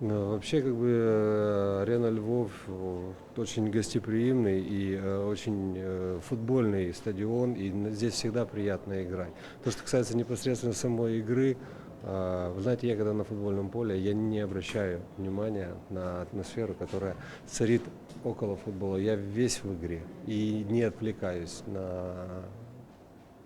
Ну, Вообще, как бы, э, арена Львов э, очень гостеприимный и э, очень э, футбольный стадион, и здесь всегда приятно играть. То, что касается непосредственно самой игры, э, вы знаете, я когда на футбольном поле, я не обращаю внимания на атмосферу, которая царит около футбола. Я весь в игре и не отвлекаюсь на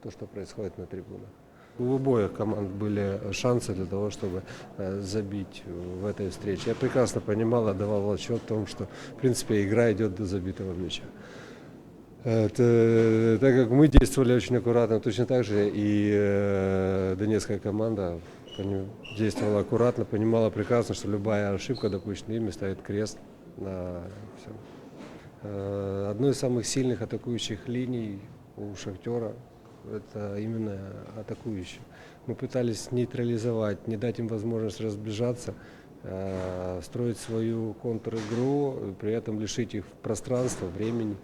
то, что происходит на трибунах. У обоих команд были шансы для того, чтобы э, забить в этой встрече. Я прекрасно понимал, отдавал отчет о том, что, в принципе, игра идет до забитого мяча. Это, так как мы действовали очень аккуратно, точно так же и э, донецкая команда действовала аккуратно, понимала прекрасно, что любая ошибка, допущенная ими, ставит крест на всем. Э, Одной из самых сильных атакующих линий у Шахтера это именно атакующие. Мы пытались нейтрализовать, не дать им возможность разбежаться, э, строить свою контр-игру, при этом лишить их пространства, времени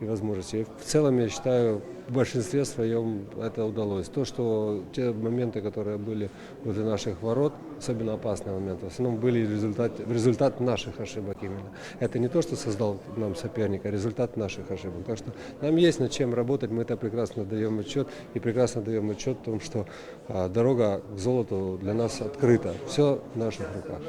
и возможностей. И в целом, я считаю, в большинстве своем это удалось. То, что те моменты, которые были возле наших ворот, особенно опасные моменты, в основном были результат, результат наших ошибок именно. Это не то, что создал нам соперник, а результат наших ошибок. Так что нам есть над чем работать, мы это прекрасно даем отчет и прекрасно даем отчет о том, что а, дорога к золоту для нас открыта. Все в наших руках.